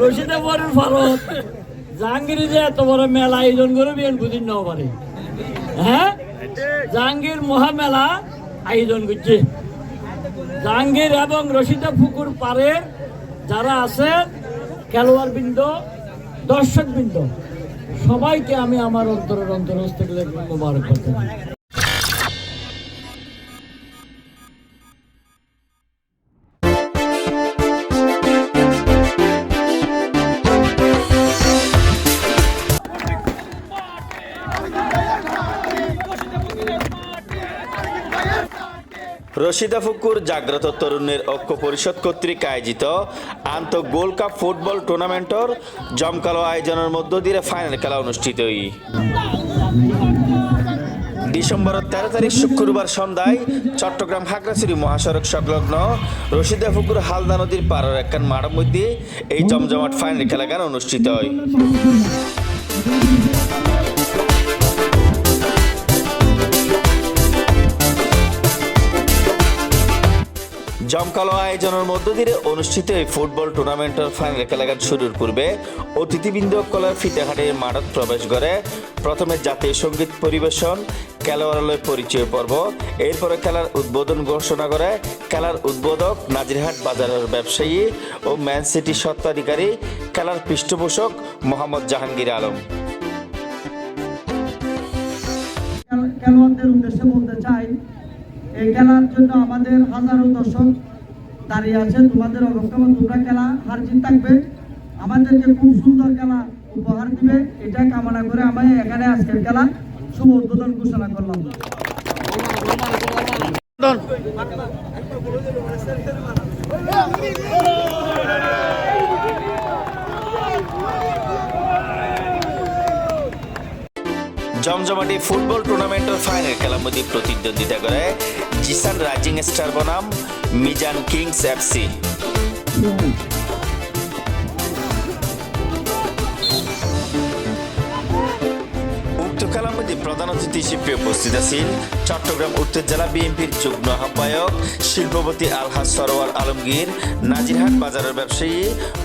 রশিদে বরের ভারত। জাহাঙ্গীর যে এত বড় মেলা আয়োজন করে বিয়ান বুঝিন নাও পারে। হ্যাঁ? জাহাঙ্গীর মহামেলা আয়োজন করছে। জাহাঙ্গীর এবং রশিদা পুকুর পারে যারা আছে খেলোয়াড় বৃন্দ, দর্শক বৃন্দ, সবাইকে আমি আমার অন্তরের অন্তরস্থ থেকে মোবারক করতে রশিদা ফুকুর জাগ্রত তরুণের ঐক্য পরিষদ কর্তৃক আয়োজিত আন্ত গোল্ড কাপ ফুটবল টুর্নামেন্টর জমকালো আয়োজনের মধ্য দিয়ে ফাইনাল খেলা অনুষ্ঠিত হই। ডিসেম্বরের তেরো তারিখ শুক্রবার সন্ধ্যায় চট্টগ্রাম খাগড়াছড়ি মহাসড়ক সংলগ্ন রশিদা ফুকুর হালদা নদীর পাড়ের একখান মাঠের মধ্যে এই জমজমাট ফাইনাল খেলা খেলাগান অনুষ্ঠিত হয়। জমকালো আয়োজনের মধ্য দিয়ে অনুষ্ঠিত এই ফুটবল টুর্নামেন্টের ফাইনাল খেলাঘাট শুরুর পূর্বে, অতিথিবৃন্দ কলার ফিতেহাটের মাঠত প্রবেশ করে। প্রথমে জাতীয় সংগীত পরিবেশন, খেলোয়াড়ালয় পরিচয় পর্ব, এরপরে খেলার উদ্বোধন ঘোষণা করে খেলার উদ্বোধক নাজিরহাট বাজারের ব্যবসায়ী ও ম্যান সিটি স্বত্বাধিকারী খেলার পৃষ্ঠপোষক মোহাম্মদ জাহাঙ্গীর আলম। খেলোয়াড়দের উদ্দেশ্যে বলতে চাই এই খেলার জন্য আমাদের হাজারো দর্শক দাঁড়িয়ে আছে তোমাদের অবস্থান তোমরা খেলা হার জিত থাকবে। আমাদেরকে খুব সুন্দর খেলা উপহার দিবে। এটা কামনা করে আমি এখানে আজকের খেলা শুভ উদ্বোধন ঘোষণা করলাম। জমজমাটি ফুটবল টুর্নামেন্টের ফাইনাল খেলার মধ্যে প্রতিদ্বন্দ্বিতা করে জিসান রাইজিং স্টার বনাম মিজান কিংস এফসি উক্ত খেলার মধ্যে প্রধান অতিথি হিসেবে উপস্থিত আছেন চট্টগ্রাম উত্তর জেলা বিএনপির যুগ্ম আহ্বায়ক শিল্পপতি আলহাজ সরোয়ার আলমগীর, নাজিরহাট বাজারের ব্যবসায়ী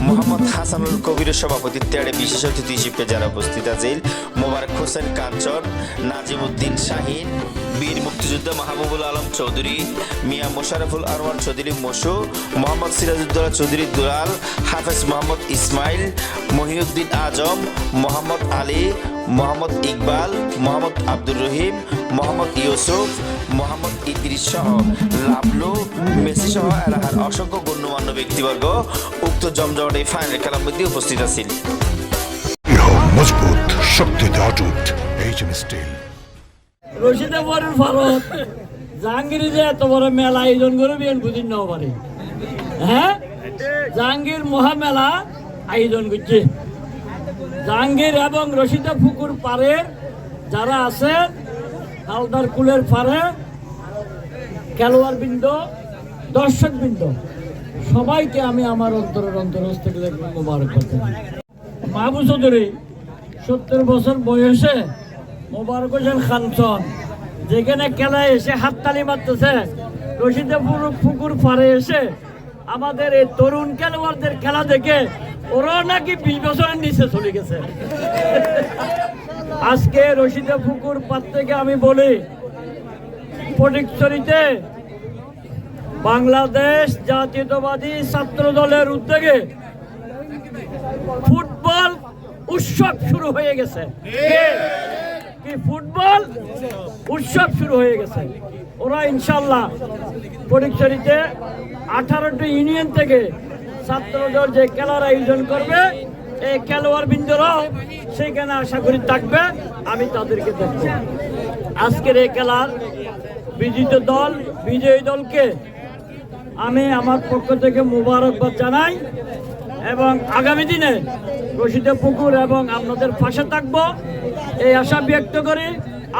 মোহাম্মদ হাসানুল কবিরের সভাপতিত্বে আরে বিশেষ অতিথি হিসেবে যারা উপস্থিত আছেন, মোবারক হোসেন কাঞ্চন, নাজিমুদ্দিন শাহিন বীর মুক্তিযোদ্ধা মাহবুবুল আলম চৌধুরী, মিয়া মোশারফুল আরওয়ান চৌধুরী মসু, মোহাম্মদ সিরাজউদ্দৌলা চৌধুরী দুলাল, হাফেজ মোহাম্মদ ইসমাইল, মহিউদ্দিন আজম, মোহাম্মদ আলী, মোহাম্মদ ইকবাল, মোহাম্মদ আব্দুর রহিম, মোহাম্মদ ইউসুফ, মোহাম্মদ ইদ্রিস সহ লাভলু মেসি সহ এলাকার অসংখ্য গণ্যমান্য ব্যক্তিবর্গ, উক্ত জমজমাট ফাইনাল খেলার মধ্যে উপস্থিত আছেন। মজবুত, শক্তিতে অটুট এইচএম স্টিল রশিদে বরের ভারত জাহাঙ্গীর যে এত বড় মেলা আয়োজন করে বিয়ান বুঝিন নাও পারে। হ্যাঁ? জাহাঙ্গীর মহামেলা আয়োজন করছে। জাহাঙ্গীর এবং রশিদা পুকুর পারে যারা আছে, হালদার কুলের পাড়ে খেলোয়াড় বৃন্দ দর্শক বৃন্দ সবাইকে আমি আমার অন্তরের অন্তরস্থ থেকে মোবারক করতে চাই। মাহবুব চৌধুরী, সত্তর বছর বয়সে মোবারক হোসেন খানসন যেখানে খেলায় এসে হাততালি মারতেছে রশিদেপুর পুকুর পাড়ে এসে আমাদের এই তরুণ খেলোয়াড়দের খেলা দেখে ওরা নাকি বিশ বছরের নিচে চলে গেছে। আজকে রশিদে পুকুর পার থেকে আমি বলি ফটিকছড়িতে বাংলাদেশ জাতীয়তাবাদী ছাত্র দলের উদ্যোগে ফুটবল উৎসব শুরু হয়ে গেছে। কে- ফুটবল উৎসব শুরু হয়ে গেছে। ওরা ইনশাল্লাহ পরীক্ষারিতে আঠারোটি ইউনিয়ন থেকে ছাত্রদের যে খেলার আয়োজন করবে, এই খেলোয়াড় বৃন্দরাও সেখানে আশা করি থাকবে, আমি তাদেরকে দেখব। আজকের এই খেলার বিজিত দল, বিজয়ী দলকে আমি আমার পক্ষ থেকে মুবারকবাদ জানাই। এবং আগামী দিনে রশিদে পুকুর এবং আপনাদের পাশে থাকব। এই আশা ব্যক্ত করি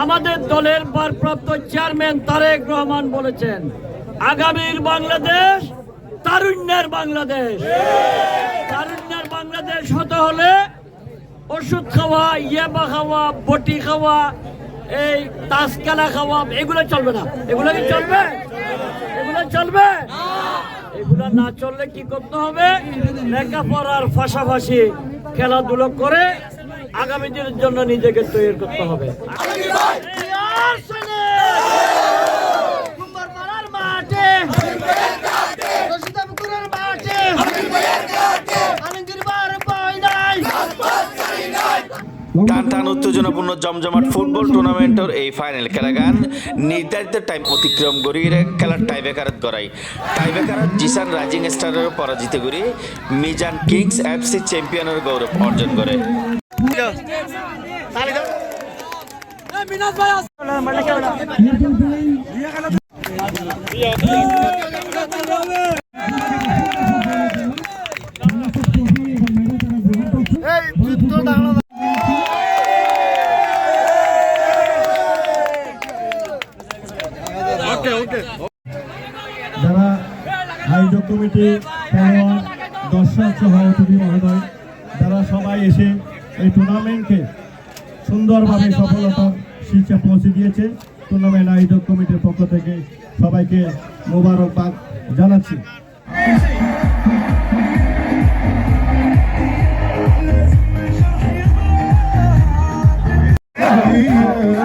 আমাদের দলের ভারপ্রাপ্ত চেয়ারম্যান তারেক রহমান বলেছেন, আগামীর বাংলাদেশ তারুণ্যের বাংলাদেশ। তারুণ্যের বাংলাদেশ হতে হলে ওষুধ খাওয়া ইয়াবা খাওয়া, বটি খাওয়া, এই তাস খেলা খাওয়া, এগুলো চলবে না। এগুলো কি চলবে? এগুলো চলবে? এগুলা না চললে কি করতে হবে? লেখাপড়ার পাশাপাশি খেলাধুলো করে আগামী দিনের জন্য নিজেকে তৈরি করতে হবে। টান টান উত্তেজনাপূর্ণ জমজমাট ফুটবল টুর্নামেন্টের এই ফাইনাল খেলাগান নির্ধারিত টাইম অতিক্রম করিয়ে খেলার টাইব্রেকারত গড়াই টাইব্রেকারত জিসান রাইজিং স্টারের পরাজিত করে মিজান কিংস এফসি চ্যাম্পিয়নের গৌরব অর্জন করে। যারা আয়োজক কমিটি দর্শক সহ অতিথি মহোদয়? যারা সবাই এসে এই টুর্নামেন্টকে সুন্দরভাবে সফলতার শীর্ষে পৌঁছে দিয়েছে। টুর্নামেন্ট আয়োজক কমিটির পক্ষ থেকে সবাইকে মোবারকবাদ জানাচ্ছি। Yeah.